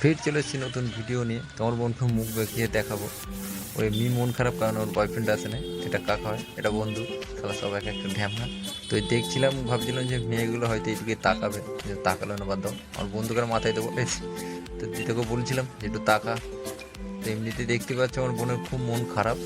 ফের চলে এসেছি নতুন ভিডিও নিয়ে। তোমার বোনকে মুখ বেঁকিয়ে দেখাবো। ওই এমনি মন খারাপ কারণ ওর বয়ফ্রেন্ড আছে না, এটা কাকা হয়, এটা বন্ধু। তাহলে সব এক একটা ঢ্যামনা তো দেখছিলাম, ভাবছিলাম যে মেয়েগুলো হয়তো এইদিকে তাকাবে, যে তাকালো না, বাদ দাও। আমার বন্ধুকার মাথায় দেবো, বেশ। তো দিদিকে বলছিলাম, যে একটু তাকা। তো এমনিতে দেখতে পাচ্ছি আমার বোনের খুব মন খারাপ।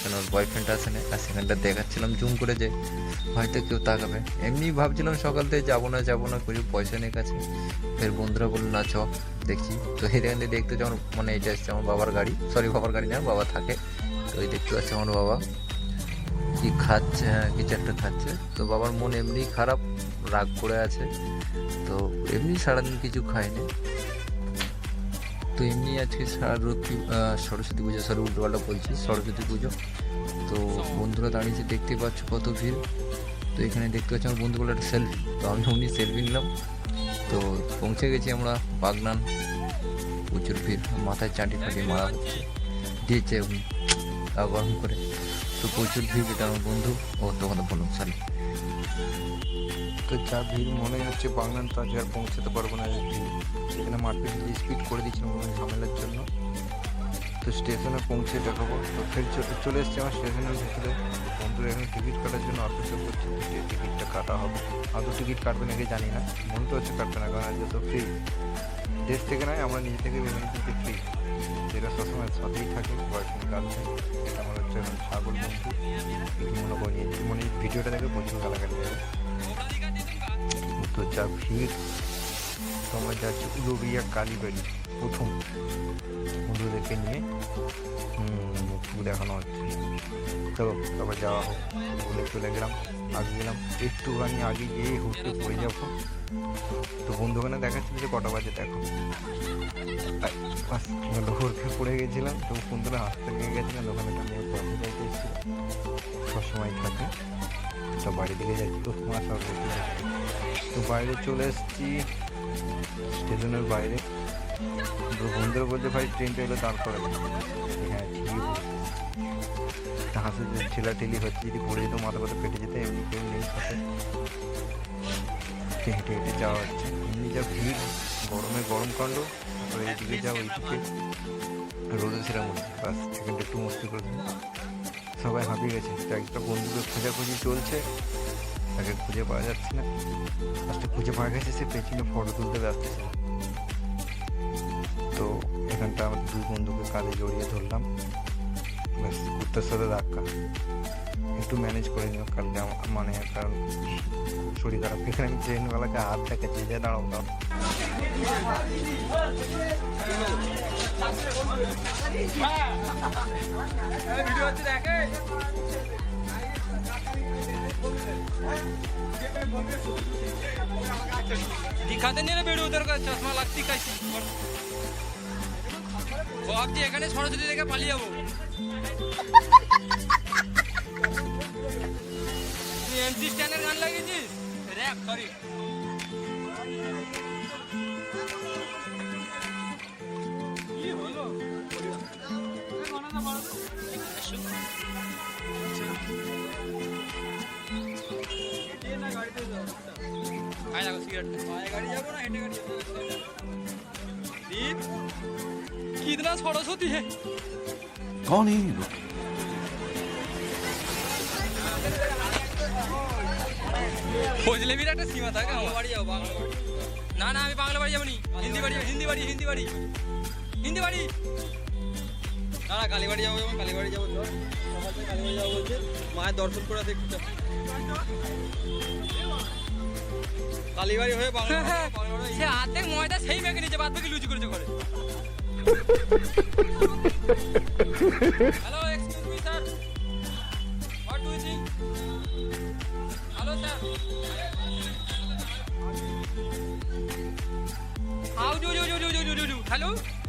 কেন ওর বয়ফ্রেন্ড আছে না আর সেখানটা দেখাচ্ছিলাম জুম করে যে হয়তো কেউ তাকাবে। এমনি ভাবছিলাম সকাল থেকে যাব না যাব না করি পয়সা নেই কাছে ফের বন্ধুরা বলল, না, চ, দেখছি। তো থেকে দেখতে যখন মানে এটা হচ্ছে আমার বাবার গাড়ি। সরি বাবার গাড়ি না, বাবা থাকে। তো এই দেখতে পাচ্ছি আমার বাবা। কি খাচ্ছে হ্যাঁ কিছু একটা খাচ্ছে। তো বাবার মন এমনি খারাপ, রাগ করে আছে। তো এমনি সারাদিন কিছু খায়নি। তো এমনি আজকে সরস্বতী সরস্বতী পুজো, সরি উল্টোপাল্টা বলছি সরস্বতী পুজো। তো বন্ধুরা দাঁড়িয়েছে, দেখতে পাচ্ছ কত ভিড়। তো এখানে দেখতে পাচ্ছি আমার বন্ধুগুলো একটা সেলফি তো আমি উনি সেলফি নিলাম। তো পৌঁছে গেছি আমরা বাগনান। প্রচুর ভিড়। মাথায় চাঁটি ফাটি মারা হচ্ছে। দিয়েছে গা গরম করে। তো প্রচুর ভিড়, এটা আমার বন্ধু। ও তোমাদের বলুন সরি তো যা ভিড় মনে হচ্ছে বাংলান তো আজকে আর পৌঁছাতে পারব না। এখানে মার্কেট স্পিড করে দিচ্ছিল ঝামেলার জন্য। তো স্টেশনে পৌঁছে দেখাবো তো ফের চলে এসছে আমার স্টেশনের ভিতরে। বন্ধুরা, এখানে টিকিট কাটার জন্য অপেক্ষা করছে যে টিকিটটা কাটা হবে। আদৌ টিকিট কাটবে নাকি জানি না। মন তো হচ্ছে কাটবে না, কারণ আজকে তো ফ্রি দেশ থেকে নয়, আমরা নিজে থেকে ভেবে নিচ্ছি ফ্রি যেটা সবসময় সাথেই থাকে বয়ফ্রেন্ড গার্লফ্রেন্ড এটা আমার হচ্ছে এখন ছাগল বন্ধু। মনে করি মনে ভিডিওটা দেখে প্রচুর গালাগালি দেবে। তো যা ভিড়, তো আমরা যাচ্ছি উলুবিয়া কালীবাড়ি। প্রথম বন্ধুদেরকে নিয়ে হুম, মুখ দেখানো হচ্ছে। চলো তারপর যাওয়া হোক বলে চলে গেলাম আগে গেলাম একটুখানি আগে গিয়ে হুটতে পড়ে যাব। তো বন্ধুখানে দেখাচ্ছিল যে কটা বাজে দেখো। লোহরকে পড়ে গেছিলাম তো বন্ধুরা হাসতে লেগে গেছিলাম দোকানে নিয়ে পড়তে যাইতে সবসময় থাকে। তো বাড়ি দিকে যাচ্ছি তো বাইরে চলে এসেছি, স্টেশনের বাইরে। বন্ধুরা বলছে, ভাই ট্রেনটা এলো দাঁড় করে। হ্যাঁ ঠিকই হাসে যে ঠেলাঠেলি হচ্ছে, যদি পড়ে যেত, মাথা ব্যথা পেটে যেতে, এমনি কেউ নেই সাথে তো হেঁটে হেঁটে যাওয়া হচ্ছে। এমনি যা ভিড়, গরমে গরম কাণ্ড, তারপরে এইদিকে যাও ওইদিকে। রোদে সেরা মধ্যে বাস, এখানটা একটু মস্তি করে। সবাই হাঁপিয়ে গেছে। তো একটা বন্ধুকে খোঁজাখুঁজি চলছে। তাকে খুঁজে পাওয়া যাচ্ছে না। লাস্টে খুঁজে পাওয়া গেছে, সে পেছনে ফটো তুলতে ব্যস্ত ছিল। তো এখানটা আমার দুই বন্ধুকে কাঁধে জড়িয়ে ধরলাম। কুত্তার সাথে ধাক্কা। একটু ম্যানেজ করে নিও, কালকে মানে কারণ শরীর খারাপ। এখানে আমি ট্রেনওয়ালাকে হাত দেখাচ্ছি, যে দাঁড়াও। ভিডিও হচ্ছে দেখে দিখাতে নিলে বেড়ে ওদের চশমা লাগতি কাছে ভাবছি এখানে সরস্বতী দেখে পালিয়ে যাব তুই এমসি স্ট্যান্ডের গান লাগিয়েছিস র্যাপ সরি আয় দেখো সিগারেট পায়ে গাড়ি যাবো না হেঁটে গাড়ি যাবো দীপ কিতনা সরস্বতী है कौन है ये लोग ফজলেবির একটা সীমা থাকে আমার বাড়ি যাবো বাংলা বাড়ি না না আমি বাংলা বাড়ি যাবো নি হিন্দি বাড়ি যাবো, হিন্দি বাড়ি হিন্দি বাড়ি হিন্দি বাড়ি না কালীবাড়ি যাব এবং কালীবাড়ি যাব চল। সকাল থেকে কালীবাড়ি যাব বলছে। মায়ের দর্শন করে দেখতে কালীবাড়ি হয়ে সে অর্ধেক ময়দা সেই মেখে নিচে বাদ বাকি লুচি করেছে ঘরে। Hello excuse me sir what do you think hello sir how do do do do do do hello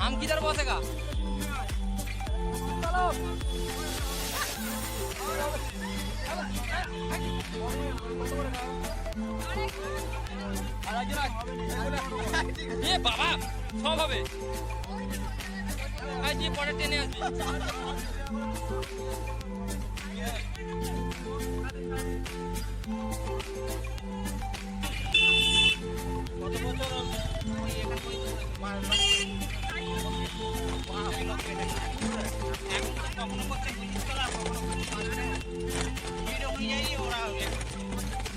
हम किधर पहुंचेगा चलो এ বাবা সব হবে আজ পরে টেনে আসবি। হ্যাঁ ফাঁকা রাস্তা কর হ্যাঁ এই, আমাকে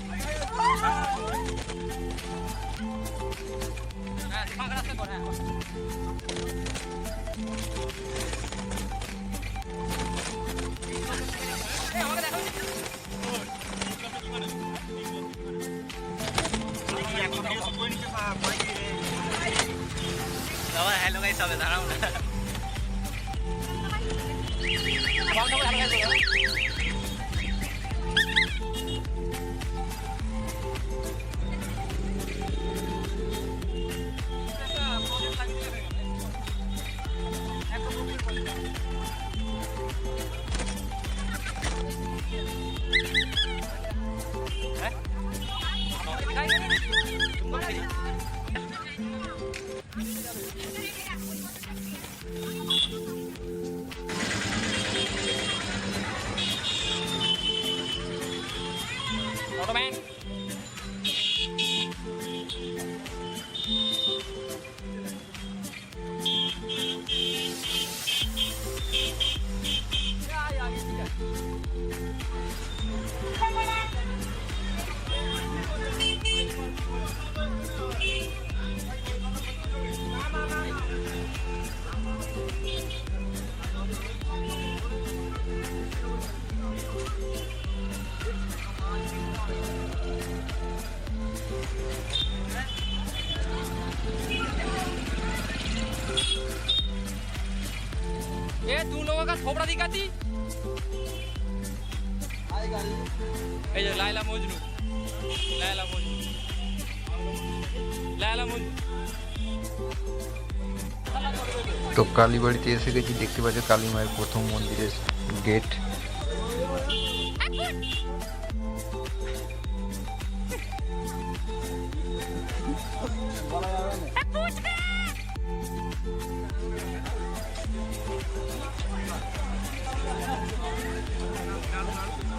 বাবা হ্যালো গাইস হবে দাঁড়াও না তো কালীবাড়িতে এসে গেছি, দেখতে পাচ্ছ কালী মায়ের প্রথম মন্দিরের গেট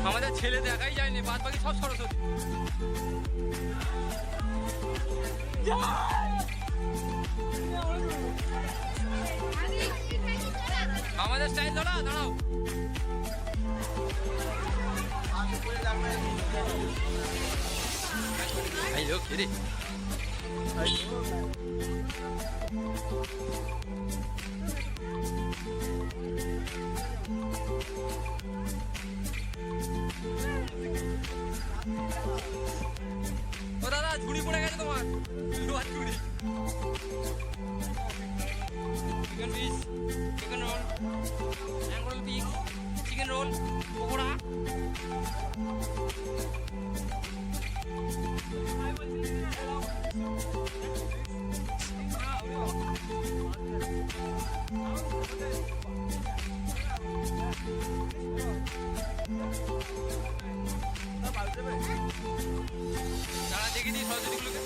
আমাদের ছেলে দেখাই যায়নি বাদ বাকি সব সরস্বতী। আমাদের স্টাইল দাঁড়া দাঁড়াও। এই লোক রে। ও দাদা, ঝুড়ি পড়ে গেছে তোমার। লোহার ঝুড়ি। Chicken piece chicken roll Ang roll piece chicken roll pakora. দাঁড়া দেখে দিই সরস্বতীগুলোকে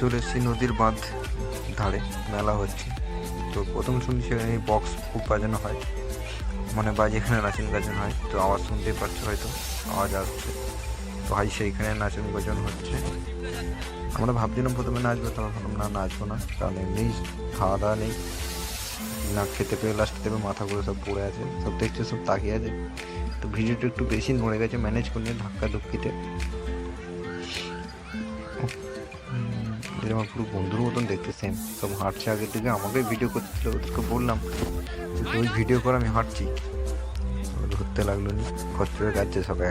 চলে এসেছি নদীর বাঁধ ধারে, মেলা হচ্ছে। তো প্রথম শুনছি সেখানে বক্স খুব বাজানো হয়। মানে বাজে এখানে নাচন গাজন হয়, তো আওয়াজ শুনতেই পারছ হয়তো, আওয়াজ আসছে। তো হাই সেইখানে নাচন গাজন হচ্ছে। আমরা ভাবছিলাম প্রথমে নাচবো তো ভাবলাম, না, নাচবো না। কারণ এমনি খাওয়া দাওয়া নেই। না খেতে পেয়ে লাস্টে দেবে মাথাগুলো সব পড়ে আছে, সব দেখছে সব তাকিয়ে আছে। তো ভিডিওটা একটু বেশি নড়ে গেছে ম্যানেজ করে নিয়ে ধাক্কা ধুক্কিতে এদের আমার পুরো বন্ধুর মতন দেখতে সেম সব হাঁটছে আগের দিকে, আমাকে ভিডিও করছিল ওদেরকে বললাম, ওই ভিডিও করে, আমি হাঁটছি। ধরতে লাগল নি খচ্চরে কাছে সবাই।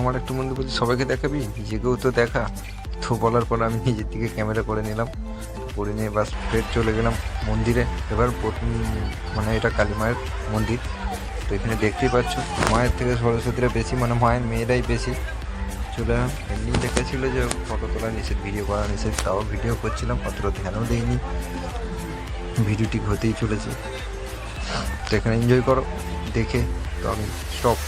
আমার একটু মনে বলছি, সবাইকে দেখাবি? নিজেকেও তো দেখা। তো বলার পর আমি নিজের দিকে ক্যামেরা করে নিলাম। করে নিয়ে বাস ফের চলে গেলাম মন্দিরে। এবার প্রথম মানে এটা কালী মায়ের মন্দির। তো এখানে দেখতেই পাচ্ছ, মায়ের থেকে সরস্বতীরা বেশি মানে মায়ের মেয়েরাই বেশি। চলে। এমনি দেখেছিল যে ফটো তোলা নিষেধ, ভিডিও করা নিষেধ, তাও ভিডিও করছিলাম অতটা ধ্যানও দিইনি। ভিডিও ঠিক হতেই চলেছে। তো এখানে এনজয় করো, দেখে তো আমি স্টপ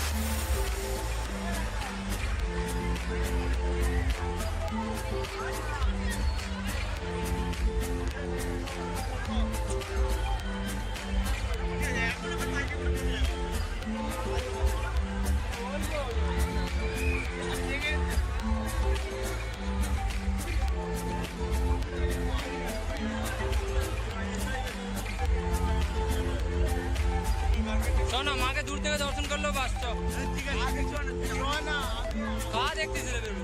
করল বাস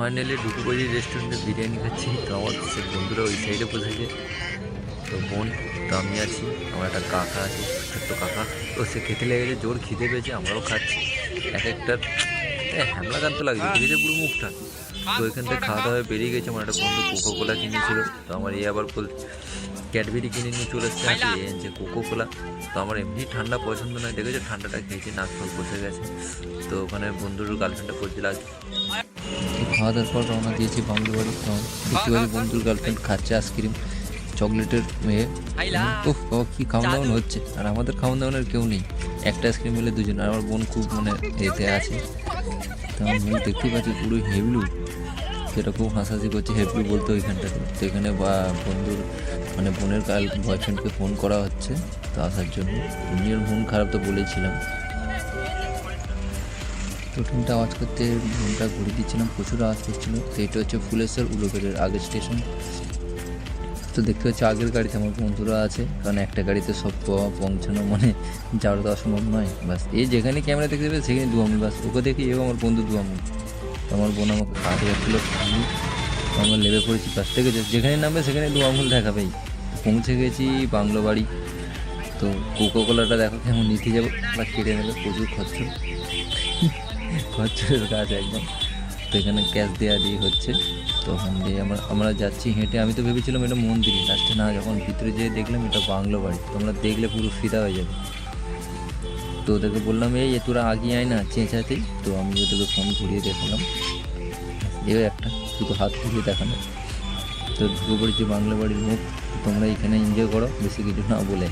ফাইনালি ঢুকুবাজি রেস্টুরেন্টে বিরিয়ানি খাচ্ছি। তো আমার সে বন্ধুরা ওই সাইডে বসেছে। তো বোন, তো আমি আছি, আমার একটা কাকা আছে, ছোট্ট কাকা। তো সে খেতে লেগেছে জোর খিদে পেয়েছে, আমরাও খাচ্ছি। এক একটা হ্যামলা কান্ত লাগছে দেখেছে পুরো মুখটা। তো এখান থেকে খাওয়া দাওয়া বেরিয়ে গেছে, আমার একটা বন্ধু কোকো কোলা কিনেছিল। তো আমার এই আবার ক্যাডবেরি কিনে নিয়ে চলে এসছে এ যে কোকো কোলা তো আমার এমনি ঠান্ডা পছন্দ নয়, দেখেছ, ঠান্ডাটা খেয়েছি নাক ফাক বসে গেছে। তো ওখানে বন্ধুর গার্লফ্রেন্ডটা করছিল আজ। খাওয়া দাওয়ার পর রওনা দিয়েছি বাংলো বাড়ি দেখতে পাচ্ছি বন্ধুর গার্লফ্রেন্ড খাচ্ছে আইসক্রিম চকলেটের মেয়ে। উফ বাবা কি খাওয়া দাওয়ান হচ্ছে। আর আমাদের খাওয়া দাওয়ানোর কেউ নেই। একটা আইসক্রিম মিলে দুজন আর আমার বোন খুব মানে এতে আছে। তো আমি মুখ দেখতেই পাচ্ছি পুরো হেবলু সেটা খুব হাসাহাসি করছে হেবলু বলতে ওইখানটাতে। তো এখানে বা বন্ধুর মানে বোনের কাল বয়ফ্রেন্ডকে ফোন করা হচ্ছে। তো আসার জন্য। এমনি মন খারাপ তো বলেছিলাম তো আওয়াজ করতে ঘণ্টা ঘুরে দিচ্ছিলাম, প্রচুর আওয়াজ করছিল। তো এটা হচ্ছে ফুলেশ্বর উলোবেরের আগের স্টেশন। তো দেখতে হচ্ছে আগের গাড়িতে আমার বন্ধুরা আছে, কারণ একটা গাড়িতে সব পৌঁছানো মানে যাওয়া তো অসম্ভব নয়। বাস, এই যেখানে ক্যামেরা দেখতে পাবে সেখানে দু আঙুল বাস, ওকে দেখি এও আমার বন্ধু দু আঙুল আমার বোন আমাকে কাঁধে যাচ্ছিল আমরা লেবে পড়েছি বাস থেকে যেখানে নামবে সেখানে দু আঙুল দেখাবেই। পৌঁছে গেছি বাংলো বাড়ি তো কোকো কোলাটা দেখো কেমন নিতে যাব বা কেটে নেবে প্রচুর খরচ। খরচের কাজ একদম তো এখানে ক্যাশ দেওয়া দিয়ে হচ্ছে। তো দিয়ে আমরা আমরা যাচ্ছি হেঁটে। আমি তো ভেবেছিলাম এটা মন্দির। লাস্টে না, যখন ভিতরে যেয়ে দেখলাম এটা বাংলো বাড়ি। তোমরা দেখলে পুরো ফিদা হয়ে যাবে। তো ওদেরকে বললাম, এই তোরা আগিয়ে আয় না চেঁচাতেই তো আমি ওদেরকে ফোন ঘুরিয়ে দেখালাম। এও একটা, শুধু হাত ঘুরিয়ে দেখানো তো ঢুকে পড়েছি বাংলা বাড়ির মুখ, তোমরা এখানে এনজয় করো, বেশি কিছু না বলে।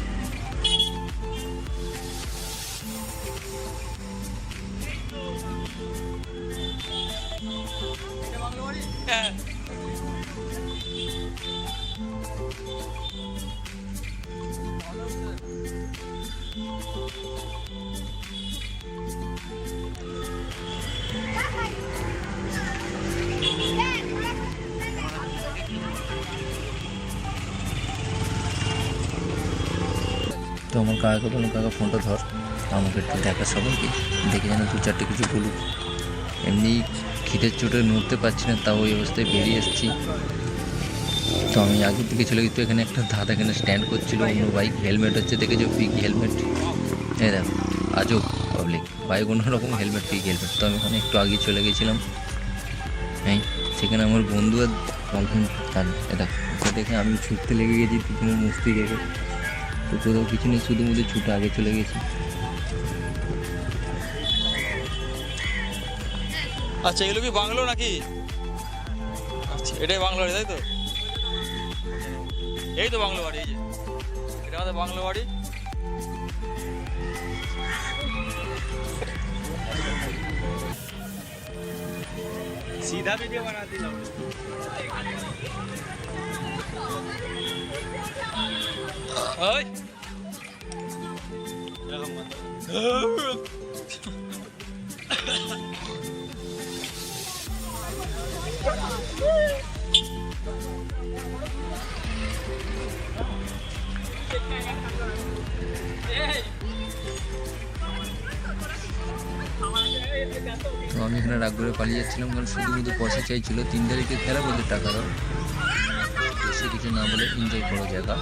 তো আমার কাকাকে বললাম কাকা ফোনটা ধর, আমাকে একটু দেখা সবাইকে, দেখে যেন দু চারটে কিছু বলুক। এমনি খিদের চোটে নড়তে পারছি না, তাও ওই অবস্থায় বেরিয়ে এসেছি। তো আমি আগের দিকে চলে গেছি এখানে একটা দাদা এখানে স্ট্যান্ড করছিল, অন্য বাইক হেলমেট হচ্ছে, দেখেছ? পিক হেলমেট এই দেখো, আজব পাবলিক বাইক রকম হেলমেট পিক হেলমেট তো আমি ওখানে একটু আগে চলে গেছিলাম। হ্যাঁ সেখানে আমার বন্ধু আর বলফ্রেন্ড তার দেখো দেখে আমি ছুটতে লেগে গেছি, পিছনে মস্তি রেখে তো কোথাও কিছু নেই শুধু মুধু ছুটে আগে চলে গেছি। আচ্ছা এগুলো কি বাংলো নাকি? আচ্ছা এটাই বাংলো বাড়ি, তাই তো? এই তো বাংলো বাড়ি, এই যে। এটা আমাদের বাংলো বাড়ি। सीधा वीडियो बना दिया ओए তো আমি এখানে রাগ করে পালিয়ে যাচ্ছিলাম কারণ শুধু শুধু পয়সা চাইছিল। তিন তারিখে খেলা বলতে টাকা দাও। বেশি কিছু না বলে এনজয় করো জায়গা।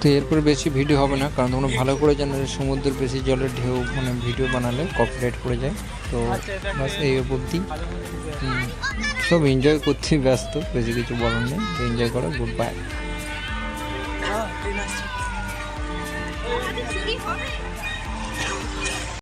তো এরপর বেশি ভিডিও হবে না কারণ তোমরা ভালো করে জানো যে সমুদ্রের বেশি জলের ঢেউ মানে ভিডিও বানালে কপিরাইট পড়ে যায়। তো বাস এই অবধি। সব এনজয় করতে ব্যস্ত বেশি কিছু বলার নেই। এনজয় করো গুড বাই